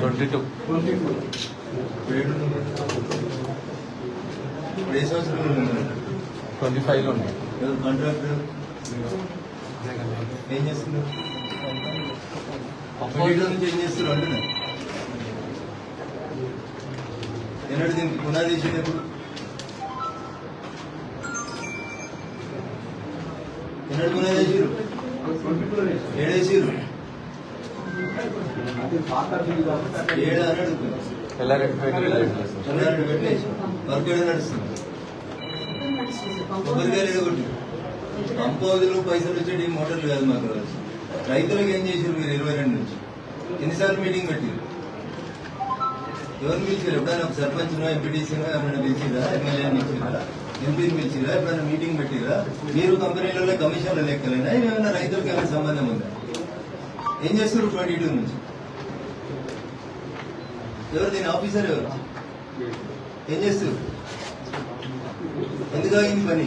Twenty two twenty ఫైవ్లో ఉన్నాయి ఏం చేస్తున్నారు ఏం చేస్తున్నారు దీనికి పునాది ఎప్పుడు ఏడేసిరు ఏడు పెట్టేసి వర్క్ ఏడు నడుస్తుంది కొబ్బరికాయలు ఎడగొట్టి పంపోదులు పైసలు వచ్చేటి మోటార్లు కాదు మాకు రైతులకు ఏం చేసారు మీరు ఇరవై రెండు నుంచి? ఎన్నిసార్లు మీటింగ్ పెట్టారు ఎవరు పిలిచారు ఎప్పుడైనా ఒక సర్పంచ్నో ఎంపీటీసీనో ఎవరైనా పిలిచిరా ఎమ్మెల్యేని పిలిచిరా ఎంపీని పిలిచిరా ఎప్పుడైనా మీటింగ్ పెట్టిరా? మీరు కంపెనీలలో కమిషన్లు లెక్కలేనా? ఏమైనా రైతులకు ఏమైనా సంబంధం ఉందా? ఏం చేస్తారు ట్వంటీ టూ నుంచి? ఎవరు దీని ఆఫీసర్ ఎవరు? ఏం చేస్తారు ఎందుకు అయింది పని?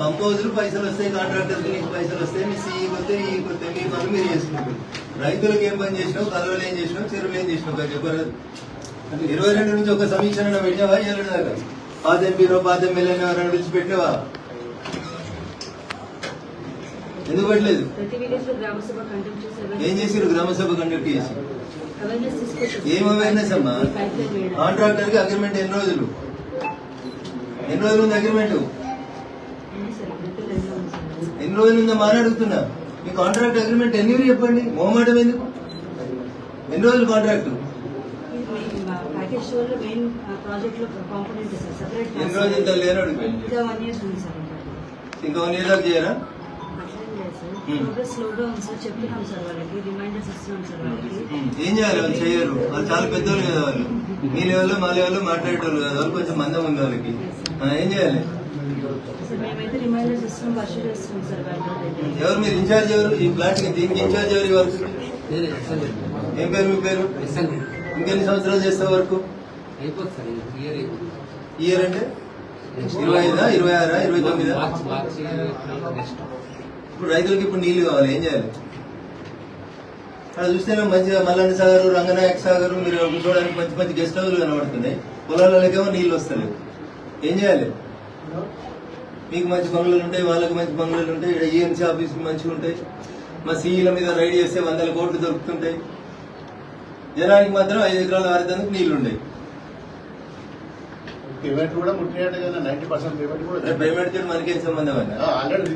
పంప్ హౌజులు పైసలు వస్తాయి కాంట్రాక్టర్ నీకు పైసలు వస్తాయి మీ సీఈ కొత్తే ఈ కొత్తే మీ పనులు మీరు చేసుకుంటారు. రైతులకు ఏం పని చేసినావు? కలవలు ఏం చేసినావు? చెరువులు ఏం చేసినావు? చెప్పారు ఇరవై రెండు నుంచి ఒక సమీక్షణ పెట్టినావా? ఏడు దాకా? పాత ఎంపీలో పాత ఎమ్మెల్యేని ఎవరైనా పిలిచి పెట్టినావా ఎందుకు పెట్టలేదు? ఏం చేసిరు గ్రామ సభ కండక్ట్ చేసి ఏం అవేర్నెస్ అమ్మా? కాంట్రాక్టర్కి అగ్రిమెంట్ ఎన్ని రోజులు? ఎన్ని రోజులు ఉంది అగ్రిమెంట్ ఎన్ని రోజులు ఉందా అని అడుగుతున్నా. మీ కాంట్రాక్ట్ అగ్రిమెంట్ ఎన్ని చెప్పండి? మొహమాటం ఎందుకు? ఎన్ని రోజులు కాంట్రాక్ట్ మా ప్యాకేజ్ షో లో మెయిన్ ప్రాజెక్ట్లో కాంపోనెంట్ సార్. సెపరేట్ ఎన్ని రోజులు ఇంత లేని అడిగిపోయింది ఇంకా వన్ ఇయర్స్ ఉంది సార్ ఇంకా ఇంకా వన్ ఇయర్ దాకా చేయరా? ఏం చేయాలి? వాళ్ళు చేయరు. వాళ్ళు చాలా పెద్దోళ్ళు కదా వాళ్ళు. మీ లెవెల్లో మా లెవెల్లో మాట్లాడేటోళ్ళు కదా. వాళ్ళు కొంచెం మందం ఉంది వాళ్ళకి. ఆ, ఏం చేయాలి? ఎవరు మీరు ఇన్ఛార్జ్ ఎవరు? ఈ ప్లాట్ దీనికి ఇన్ఛార్జ్ ఎవరు ఈ వర్క్ ఏం పేరు మీ పేరు? ఇంకెన్ని సంవత్సరాలు చేస్తావు వరకు? ఇయర్ అంటే? ఇరవై ఐదా ఇరవై ఆరా ఇరవై తొమ్మిదా? ఇప్పుడు రైతులకు ఇప్పుడు నీళ్ళు కావాలి ఏం చేయాలి? అక్కడ చూస్తేనే మంచిగా మల్లన్న సాగర్ రంగనాయక సాగర్ మీరు చూడడానికి మంచి మంచి గెస్ట్ హౌస్లు కనబడుతున్నాయి. పొలాలకేమో నీళ్ళు వస్తలేవు. ఏం చేయాలి? మీకు మంచి బంగ్లాలు ఉంటాయి వాళ్ళకి మంచి బంగ్లాలు ఉంటాయి ఇక్కడ ఆఫీస్ మంచిగా ఉంటాయి. మా సీఈల మీద రైడ్ చేస్తే వందల కోట్లు దొరుకుతుంటాయి. జనానికి మాత్రం ఐదు ఎకరాల ఆరేదానికి నీళ్ళు ఉన్నాయి పేమెంట్ కూడా పేమెంట్ తోటి మనకేం సంబంధం అన్న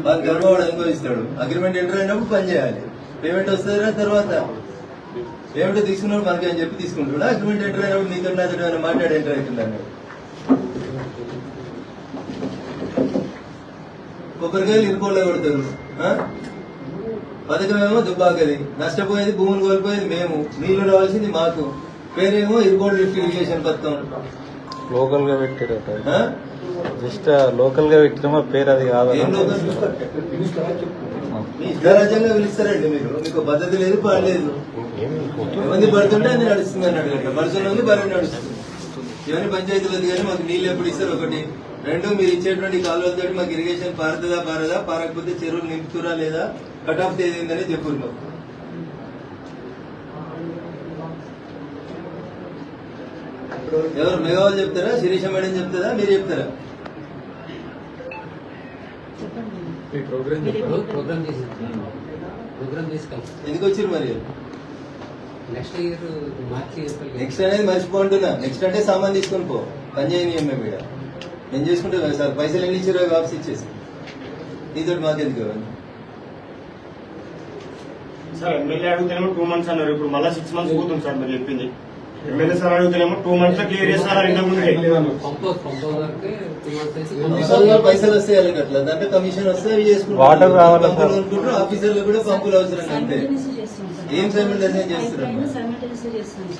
వాళ్ళు గర్వవాడు అనుభవిస్తాడు. అగ్రిమెంట్ ఎంటర్ అయినప్పుడు పని చేయాలి. పేమెంట్ వస్తుందా తర్వాత. పేమెంట్ తీసుకున్నప్పుడు మనకి అని చెప్పి తీసుకుంటాడు అగ్రిమెంట్ ఎంటర్ అయినప్పుడు నీతో నాతో ఏమైనా మాట్లాడి ఎంటర్ అవుతుందండి కొబ్బరికాయలు ఇరుకోళ్ళ కొడతారు. ఏమో దుబ్బాకది నష్టపోయేది భూములు కోల్పోయేది మేము. నీళ్ళు రావాల్సింది మాకు. పేరేమో ఇరుకోళ్ళు లిఫ్ట్ ఇరిగేషన్ పథకం. లోకల్గా పెట్టారట ఆ? జస్ట్ లోకల్గా పెట్టిన పేరు అది కాదు మీ ఇష్టారాజ్యంగా పిలుస్తారండి మీరు. మీకు పద్ధతి లేదు పాడలేదు ఇబ్బంది పడుతుంటే అది నడుస్తుంది అని అడగట్ల పడుతున్న బరువు నడుస్తుంది. ఇవన్నీ పంచాయతీలు కానీ మాకు నీళ్ళు ఎప్పుడు ఇస్తారు ఒకటి. రెండు మీరు ఇచ్చేటువంటి కాలువలతో మాకు ఇరిగేషన్ పారుతుందా పారదా పారకపోతే చెరువులు నింపుతురా లేదా? కట్ ఆఫ్ తేదీ ఏందని చెప్పు మాకు ఎవరు మెగావాళ్ళు చెప్తారా? శిరీష మేడం చెప్తారా? మీరు చెప్తారా? ఎందుకు వచ్చారు మరి? నెక్స్ట్ ఇయర్ మార్చి నెక్స్ట్ అనేది మర్చిపోంటున్నా. నెక్స్ట్ అంటే సామాన్ తీసుకొని పో. పని చేయని మేము ఇక్కడ నేను చేసుకుంటే సార్? పైసలు ఎన్ని ఇచ్చారో వాపస్ ఇచ్చేసి. నీతో మాకెందుకు ఇవన్నీ సార్ ఎమ్మెల్యే అడుగుతేనేమో టూ మంత్స్ అన్నారు. ఇప్పుడు మళ్ళీ సిక్స్ మంత్స్ పోతుంది సార్ మీరు చెప్పింది. ఎమ్మెల్యే సార్ అడుగుతేనేమో టూ మంత్స్లో క్లియర్ పైసలు వస్తాయి అట్లా? దాంట్లో కమిషన్ వస్తే అవి చేసుకుంటారు. ఆఫీసర్లు కూడా పంపులు అవసరం సార్. ఏం.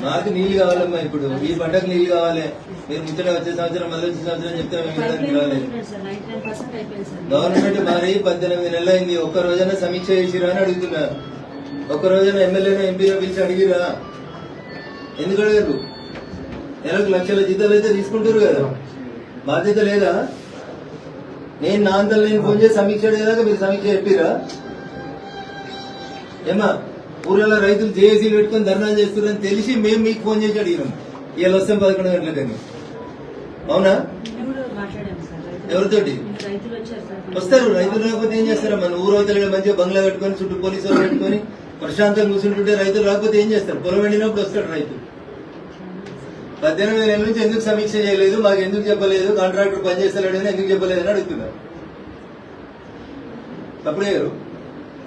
మాకు నీళ్ళు కావాలమ్మా ఇప్పుడు. ఈ పంటకు నీళ్ళు కావాలి. మీరు ముచ్చట వచ్చే సంవత్సరం మళ్ళీ వచ్చే సంవత్సరం చెప్తే మేము Pipeline వినడానికి రాలేదు completed సార్. 99% అయిపోయింది సార్. గవర్నమెంట్ మారి పద్దెనిమిది నెలలు అయింది. ఒక్క రోజైనా సమీక్ష చేసిరా అని అడుగుతున్నా ఒక రోజైనా ఎమ్మెల్యేనో ఎంపీనో పిలిచి అడిగిరా? ఎందుకు అడగరు? నెలకు లక్షల జీతాలు అయితే తీసుకుంటారు కదా. బాధ్యత లేదా? నేను నా అంతా నేను ఫోన్ చేసి సమీక్ష అడిగేదాకా మీరు సమీక్ష చెప్పిరా? ఏమా ఊర్లలో రైతులు జేఏసీ పెట్టుకొని ధర్నాలు చేస్తున్నారని తెలిసి మేము మీకు ఫోన్ చేసి అడిగినాం. ఇవాళ వస్తాం పదకొండు గంటలకని అవునా? ఎవరితోటి? వస్తారు రైతులు రాకపోతే ఏం చేస్తారా మన ఊరు అవతల మంచిగా బంగ్లా కట్టుకొని చుట్టూ పోలీసు వాళ్ళు పెట్టుకొని ప్రశాంతంగా కూర్చుంటుంటే రైతులు రాకపోతే ఏం చేస్తారు? పొలం వెళ్ళినప్పుడు వస్తాడు రైతు. పద్దెనిమిది నెలల నుంచి ఎందుకు సమీక్ష చేయలేదు? మాకు ఎందుకు చెప్పలేదు? కాంట్రాక్టర్ పనిచేస్తలేడు అని ఎందుకు చెప్పలేదని అడుగుతున్నారు. అప్పుడే గారు.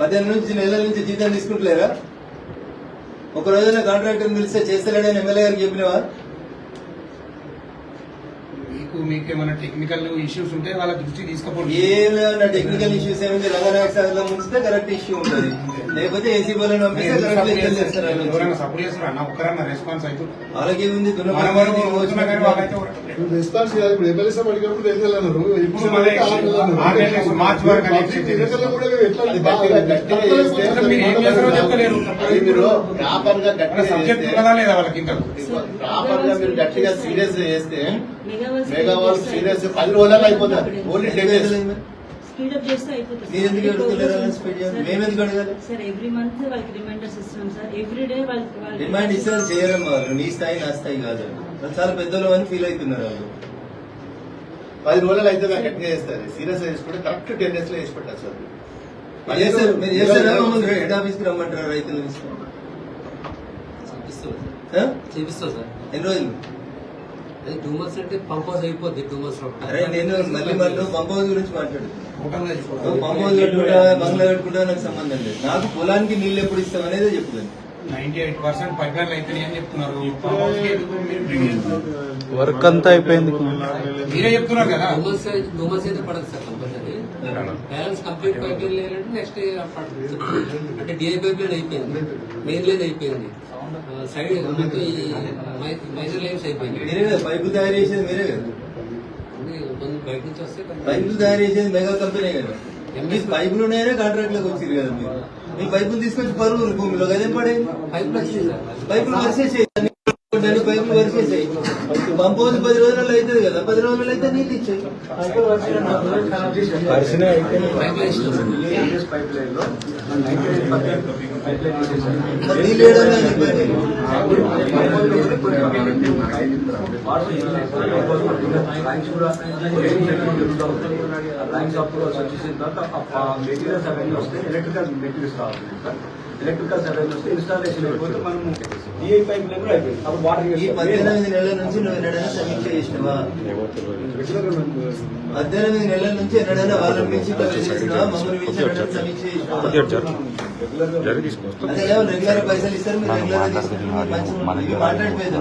పద్దెనిమిది నుంచి నెలల నుంచి జీతం తీసుకుంటలేరా? ఒక రోజున కాంట్రాక్టర్ పిలిస్తే చేస్తలేడని ఎమ్మెల్యే గారికి చెప్పినవా? మీకు మీకు ఏమైనా టెక్నికల్ ఇష్యూస్ ఉంటే వాళ్ళ దృష్టికి తీసుకుపోండి. ఏమైనా టెక్నికల్ ఇష్యూస్ ఏమైంది రంగనాయక సాగర్లో ముంచితే కరెక్ట్ ఇష్యూ ఉంటుంది. లేకపోతే ఏసీ బోలని పంపిస్తే కరెక్ట్ లెక్కలు చేస్తారు. వాళ్ళు. ఎవరైనా సపోర్ట్ చేస్తారా? అన్న ఒక్కరన్నా రెస్పాన్స్ అవుతుంది వాళ్ళకి ఏముంది? ఇప్పుడు రెస్పాన్స్ ఇప్పుడు ఎమ్మెల్యే సభ అడిగినప్పుడు ఇప్పుడు మార్చి వరకు ప్రాపర్గా మీరు గట్టిగా సీరియస్ చేస్తే పది అయిపోతారు. ఓన్లీ డిమాండ్ వాళ్ళు నీ స్థాయి నా స్థాయి కాదు. చాలా పెద్దలు అని ఫీల్ అవుతున్నారు వాళ్ళు. పది రోజులు అయితే గట్టిగా చేస్తారు. సీరియస్ చేసుకుంటే కరెక్ట్ టెన్ డేస్లో చేసి పెట్టారు సార్. మీరు చేస్తారు మమ్మల్ని హెడ్ ఆఫీస్కి రమ్మంటారా రైతులు చేపిస్తాం? సార్? చేపిస్తాం సార్? ఎన్ని రోజులు? అది టూ మంత్స్ అంటే పంప్ హౌస్ అయిపోద్ది టూ మంత్స్ అరే నేను మళ్ళీ మళ్ళీ పంప్ హౌస్ గురించి మాట్లాడుతున్నాను నువ్వు పంప్ హౌస్ కట్టుకుంటా బంగ్లా కట్టుకుంటా నాకు సంబంధం లేదు. నాకు పొలానికి నీళ్ళు ఎప్పుడు ఇస్తాం అనేది చెప్తాను నైన్టీ ఎయిట్ పర్సెంట్ పైపులైన్లు అయిపోయినాయి అని చెప్తున్నారు? వర్క్ అంతా అయిపోయింది. మీరే చెప్తున్నారు కదా. మంత్స్ అయితే పడదు sir compulsory. Balance complete pipe line లేదంటే నెక్స్ట్ అంటే డిఐ పైప్ లైన్ అయిపోయింది. మెయిన్ లైన్ అయిపోయింది. సైడ్ మైనర్ లైన్స్ అయిపోయింది పైపులు తయారు చేసేది మీరే కదా. బయట నుంచి వస్తే పైపులు తయారు చేసేది మెగా కంపెనీ కదా. మీ పైపులు ఉన్నాయనే కాంట్రాక్ట్లోకి వచ్చింది కదా మీరు. మీ పైపులు తీసుకొచ్చి పరువు భూమిలో కదేం పడేది? పైపులు వరిసేసాయి. పైపులు వరిసేసాయి. పంప్ పది రోజులు అవుతుంది కదా పది రోజులు అయితే నీళ్ళు ఇచ్చాయి. పైప్? లైన్ నీళ్ళు లైన్స్ అప్పుడు వచ్చేసిన తర్వాత మెటీరియల్స్ అవన్నీ వస్తే ఎలక్ట్రికల్ మెటీరియల్స్ కావాలి. ఎలక్ట్రికల్ అవన్నీ వస్తే ఇన్స్టాలేషన్ అయిపోతే మనము ఈ పద్దెనిమిది నెలల నుంచి నువ్వు ఎన్నడైనా సమీక్ష చేసినవా? పద్దెనిమిది నెలల నుంచి ఎన్నడైనా వాళ్ళని పిలిచి ఇట్లా చేసినావా? మమ్మల్ని పిలిచి ఎన్నడైనా సమీక్ష చేసినావా? అదే రెగ్యులర్ పైసలు ఇస్తారు మీరు రెగ్యులర్ మాట్లాడిపోయింది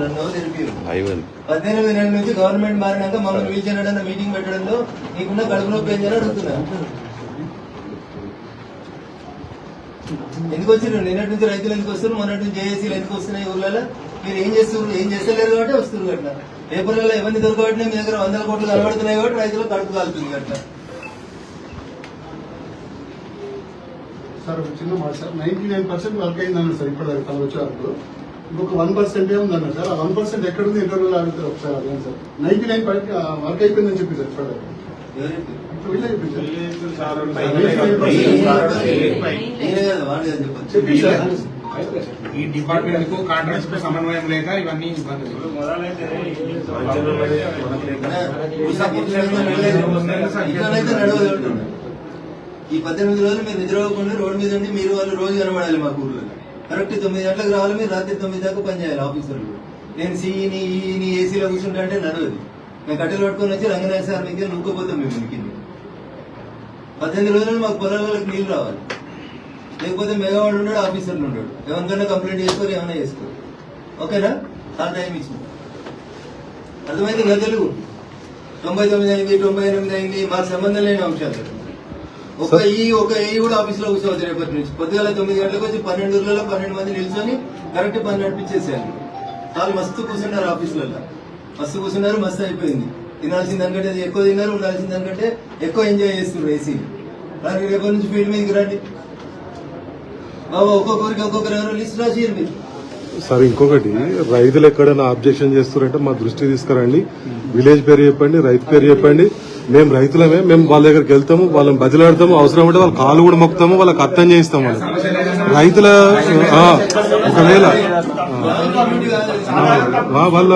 పద్దెనిమిది నెలల నుంచి గవర్నమెంట్ మారినాక మమ్మల్ని పిలిచి ఎన్నడైనా మీటింగ్ పెట్టడంలో నీకున్న కడుపు నొప్పి ఏం అడుగుతున్నా. ఎందుకు వచ్చిర్రు నిన్నటి నుంచి రైతులు ఎందుకు వస్తారు మొన్నటి నుంచి జేఏసీలు ఎందుకు వస్తున్నాయి ఊర్లలో మీరు ఏం చేస్తారు ఏం చేస్తలేరు కాబట్టి వస్తారు అట్లా పేపర్లలో ఎవరిని దొరకబట్టినా మీ దగ్గర వందల కోట్లు కనబడుతున్నాయి కాబట్టి రైతులకు కడుపు కాలుతుంది అట్లా సార్ చిన్న మాట sir ninety nine percent work అయింది అన్నారు సార్ ఇప్పటిదాకా తను వచ్చే వరకు ఇంకొక వన్ పర్సెంట్ ఉందన్నారు సార్ ఆ వన్ పర్సెంట్ ఎక్కడ ఉంది ఎక్కడ ఉంది అడుగుతారు ఒకసారి అదే సార్ నైన్టీ నైన్ వర్క్ అయిపోయిందని చెప్పి సార్? ఇప్పుడు వీళ్ళే చెప్పి సార్ నేనే ఈ డిపార్ట్మెంట్కు కాంట్రాక్ట్స్కు సమన్వయం లేక ఇవన్నీ. ఈ పద్దెనిమిది రోజులు మీరు నిద్రపోకుండా రోడ్డు మీద ఉండి మీరు వాళ్ళు రోజు కనబడాలి మా ఊర్లో. కరెక్ట్ తొమ్మిది గంటలకు రావాలి మీరు రాత్రి తొమ్మిది దాకా పని చేయాలి ఆఫీసర్లు నేను సీఈని ఈని ఏసీలో కూర్చుంటా అంటే నడవదు. మేము కట్టెలు పట్టుకొని వచ్చి రంగనాథ సార్ మీకు నూక్కపోతాం మేము కింద పద్దెనిమిది రోజులు మాకు పొలాలకు నీళ్ళు రావాలి. లేకపోతే మెగావాడు ఉన్నాడు ఆఫీసర్లు ఉన్నాడు ఎవరికైనా కంప్లైంట్ చేసుకోరు ఏమైనా చేసుకోరు. ఓకేనా? చాలా టైం ఇచ్చింది. అర్థమైంది కదా తెలుగు? తొంభై తొమ్మిది అయింది తొంభై ఎనిమిది అయింది మాకు సంబంధం లేని అంశాలు. ఒక ఈ ఒక ఈ కూడా ఆఫీస్లో కూర్చోవచ్చు రేపటి నుంచి. పొద్దుగాల తొమ్మిది గంటలకు వచ్చి పన్నెండు ఊర్లలో పన్నెండు మంది నిల్చొని కరెక్ట్ పని నడిపించేసేయాలి. వాళ్ళు మస్తు కూర్చున్నారు ఆఫీసులలో. మస్తు కూర్చున్నారు మస్తు అయిపోయింది. తినాల్సిన దానికంటే ఎక్కువ తిన్నారు ఉండాల్సిన దానికంటే ఎక్కువ ఎంజాయ్ చేస్తున్నారు ఏసీ. దానికి రేపటి నుంచి ఫీల్డ్ మీదకి రండి. బాబా ఒక్కొక్కరికి ఒక్కొక్కరు ఎవరో లిస్ట్ రాసిరు మీరు. సార్ ఇంకొకటి రైతులు ఎక్కడైనా అబ్జెక్షన్ చేస్తున్నారంటే మా దృష్టికి తీసుకురండి. విలేజ్ పేరు చెప్పండి రైతు పేరు చెప్పండి. మేము రైతులమే మేము వాళ్ళ దగ్గరికి వెళ్తాము వాళ్ళని బదిలాడతాము అవసరం ఉంటే వాళ్ళ కాలు కూడా మొక్కుతాము వాళ్ళకి అర్థం చేయిస్తాము వాళ్ళకి రైతుల ఒకవేళ వాళ్ళు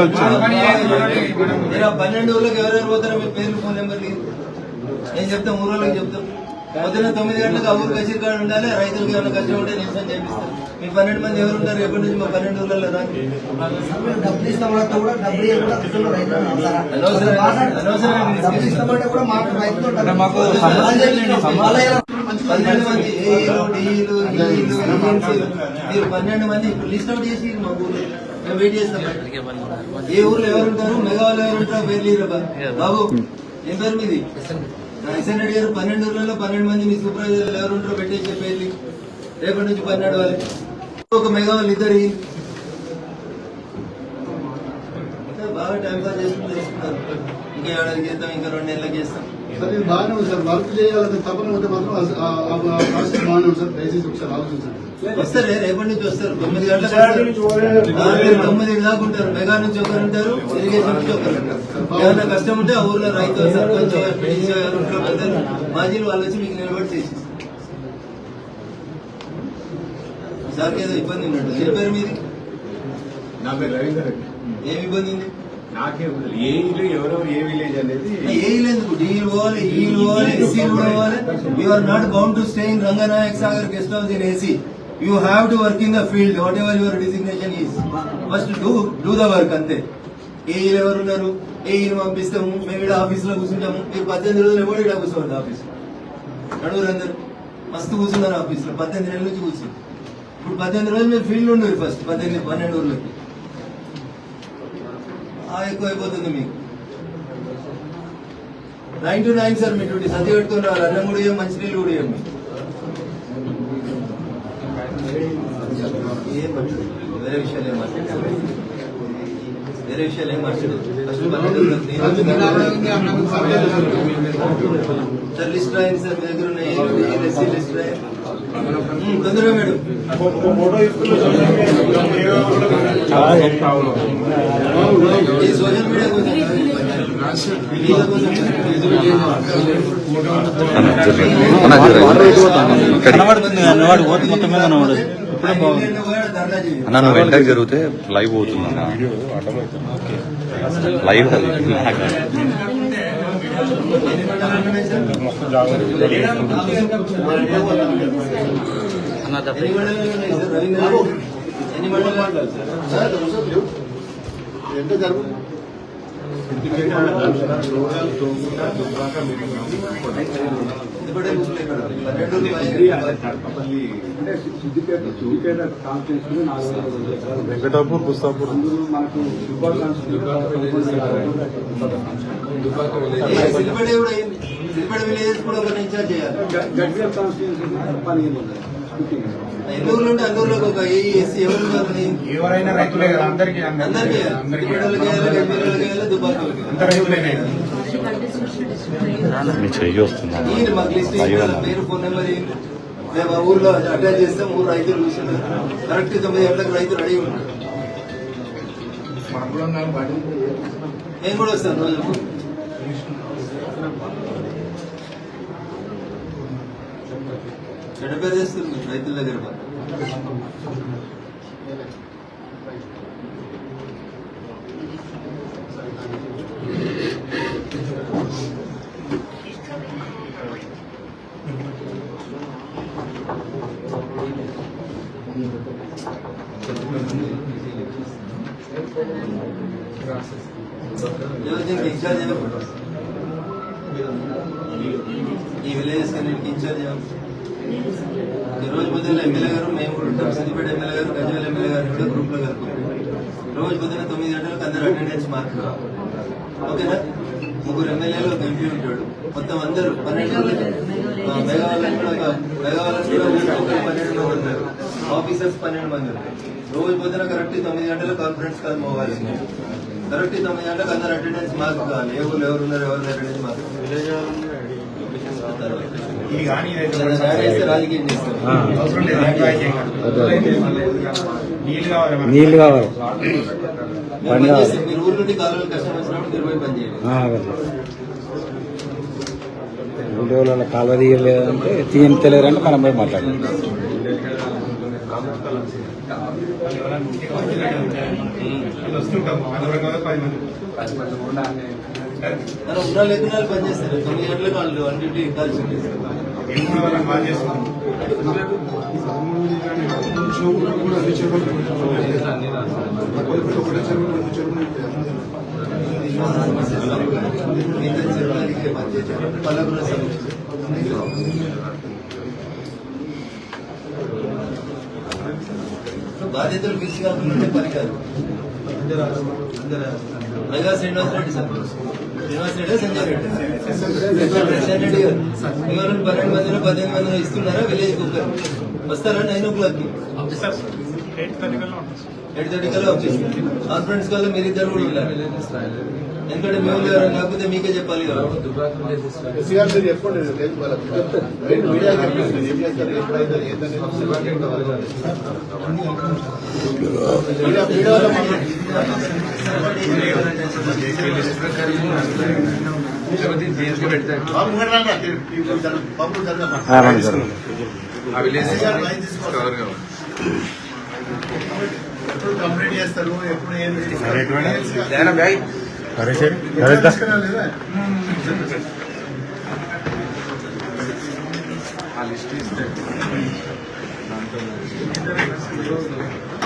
పన్నెండు ఊళ్ళకి ఎవరెవరు పోతారో మీ పేర్లు ఫోన్ నెంబర్లు ఇవ్వు. నేను చెప్తాం ఊరోళ్ళకి చెప్తాం. పొద్దున తొమ్మిది గంటలకు ఊరు కచేరి కాడ ఉండాలి రైతులకు ఏమైనా కష్టం ఉంటే నిమిషం చేపిస్తారు మీ పన్నెండు మంది ఎవరు ఉంటారు? ఎప్పటి నుంచి మా పన్నెండు ఊళ్ళలో రాని పన్నెండు మంది ఏఈలు డిఈలు మీరు పన్నెండు మంది ఇప్పుడు లిస్ట్ అవుట్ చేసి మా ఊర్లో మేము వెయిట్ చేస్తాం. ఏ ఊర్లో ఎవరు ఉంటారు? ఎవరుంటారు ఎవరు ఉంటారో? బాబు ఏం పేరు మీది? ఇసన్ రెడ్డి గారు పన్నెండు ఊర్లలో పన్నెండు మంది మీ సూపర్వైజర్లు ఎవరు ఉంటారో పెట్టేసే పేర్లు. రేపటి నుంచి పన్నెండు వాళ్ళు ఒక మెగావాళ్ళు ఇద్దరు ఇయ్యి. బాగా టైం పాస్ చేసుకుంటూ చేసుకుంటారు. ఇంకా ఏడాదికి చేస్తాం ఇంకా రెండు నెలలకి చేస్తాం సార్ ఇది బాగానే ఉంది సార్. వర్క్ చేయాలంటే తపన ఉంటే మాత్రం ఆ- ఆ- ఆ ప్రాసెస్ బాగానే ఉంది సార్. దయచేసి ఒకసారి ఆలోచించండి వస్తారే? రేపటి నుంచి వస్తారు. తొమ్మిది. రాత్రి తొమ్మిది దాకా ఉంటారు. మెగా నుంచి ఒకరు ఉంటారు ఇరిగేషన్ నుంచి ఒకరు ఉంటారు. ఏమైనా కష్టం ఉంటే ఆ ఊర్లో రైతు సర్పంచ్ పెద్దలు, మాజీలు వాళ్ళు వచ్చి మీకు నిలబడి చేసి ఈసారికి ఏదో ఇబ్బంది ఉన్నట్టు. ఏ పేరు మీది? నా పేరు రవీందర్ రెడ్డి. ఏమి ఇబ్బంది ఉంది? నాకే ఉండదు ఏ ఇల్లు ఎవరెవరు ఏ విలేజ్ అనేది ఏ లేదు డీలు పోవాలి ఈలు పోవాలి ఎస్సీలు పోవాలి. You are not bound to stay in Ranganayak Sagar guest house in AC you have to work in the field whatever your designation is first do do the work అంతే. ఏ ఇల్లు ఎవరు ఉన్నారు? ఏ ఇల్లు పంపిస్తాము? మేము ఇక్కడ ఆఫీస్లో కూర్చుంటాము. మీరు పద్దెనిమిది రోజులు ఎవరు ఇక్కడ కూర్చోండి ఆఫీస్? నడువురు అందరు. మస్తు కూర్చున్నారు ఆఫీస్లో. పద్దెనిమిది నెలల నుంచి కూర్చుంది ఇప్పుడు పద్దెనిమిది రోజులు మీరు ఫీల్డ్ ఉండరు ఫస్ట్ పద్దెనిమిది పన్నెండు రోజులకి. ఎక్కువ అయిపోతుంది మీకు. నైన్ టు నైన్ సార్ మీరు డ్యూటీ. సర్ది రావాలి. అన్నం కూడా ఇవ్వం మంచినీళ్ళు కూడా ఇవ్వం ఏం వేరే విషయాలు ఏం వేరే విషయాలు ఏం సార్ లిస్ట్ రాయండి సార్ మీ దగ్గర ఉన్న ఏ ఎస్సీ లిస్ట్ రాయండి ఉమ్, తొందరగా మేడం ఈ సోషల్ మీడియా కనబడుతుంది కానీ వాడు ఓటు మొత్తం మీద కనబడదు ఇప్పుడే బాగుంది అన్న నువ్వు వెంటనే జరిగితే లైవ్ అవుతుందన్న లైవ్ ఎంత జరుగుతుంది వెంకటాపూర్ ముస్తాపూర్ అందులో మనకు గడ్జల్ కాన్స్టిట్యూన్సీ పని ఏముంది? ఉంటే అన్ని ఊర్లకు ఒక ఏఎస్సీ? ఎవరైనా రైతులే కదా అందరికీ అందరికీ. అందరికీ దుబ్బాకలకు అందరు రైతులేనే మీ చెయ్యి పేరు ఫోన్ నెంబర్ మేము ఆ ఊర్లో అటాచ్ చేస్తాం ఊరు రైతులు కూర్చున్నారు కరెక్ట్ తొమ్మిది గంటలకు రైతు రెడీ ఉంటారు. నేను కూడా వస్తాను రోజు. చెడ్డ పేరు తెస్తుంది రైతుల దగ్గర ఎవరు దీనికి ఇన్ఛార్జ్ ఎవరు ఈ విలేజెస్ అన్నిటికి ఇన్ఛార్జ్ ఎవరు ఈ రోజు పొద్దున్న ఎమ్మెల్యే గారు మేము కూడా ఉంటాం. సిద్దిపేట ఎమ్మెల్యే గారు గజ్వేల్ ఎమ్మెల్యే గారు కూడా గ్రూప్లో కలుపుకుంటాం. రోజు పొద్దున్న తొమ్మిది గంటలకు అందరు అటెండెన్స్ మార్క్ ఓకేనా? ముగ్గురు ఎమ్మెల్యేలు ఒక ఎంపీ ఉంటాడు. మొత్తం అందరూ పన్నెండు మెగావాళ్ళని కూడా మెగావాళ్ళని పన్నెండు మంది ఉన్నారు. ఆఫీసర్స్ పన్నెండు మంది ఉన్నారు. రోజు పొద్దున కరెక్ట్ తొమ్మిది గంటలకు కాన్ఫరెన్స్ కాల్ పోవాలి కరెక్ట్ తొమ్మిది గంటలకు అందరు అటెండెన్స్ మార్క్ కావాలి ఎవరు ఉన్నారు ఎవరు అటెండెన్స్ మార్క్ ఇది కానీ. నీళ్ళు కావాలి కావాలి. పని చేయండి. రెండు రోజుల కాలువ తీయలేదంటే తీయలేరంటే మనం పోయి మాట్లాడాలి వస్తుంటాం పది మంది మనం ఉన్న లేకున్నా పని చేస్తారు? తొమ్మిది గంటలకు వాళ్ళు వన్ డ్యూటీ కలిసి బాధ్యతలు కాకుండా పని కాదు. Mega Srinivas Reddy sir. Srinivas Reddy Sanjay Reddy Sanjay Reddy గారు ఇవాళ పన్నెండు మందిలో పద్దెనిమిది మందిలో ఇస్తున్నారా విలేజ్ కుక్కర్ వస్తారా? నైన్ ఓ క్లాక్కి ఎయిట్ థర్టీ కల్లా వచ్చేసి కాన్ఫరెన్స్ కల్లా మీరు ఇద్దరు కూడా ఉండాలి ఎందుకంటే మేము ఎవరైనా లేకపోతే మీకే చెప్పాలి చెప్పండి లేదు లైన్ తీసుకోవాలి. ఎప్పుడు కంప్లైంట్ చేస్తారు? ఎప్పుడు ఏం తీసుకురా లేదా? ఆ లిస్ట్ ఇస్తే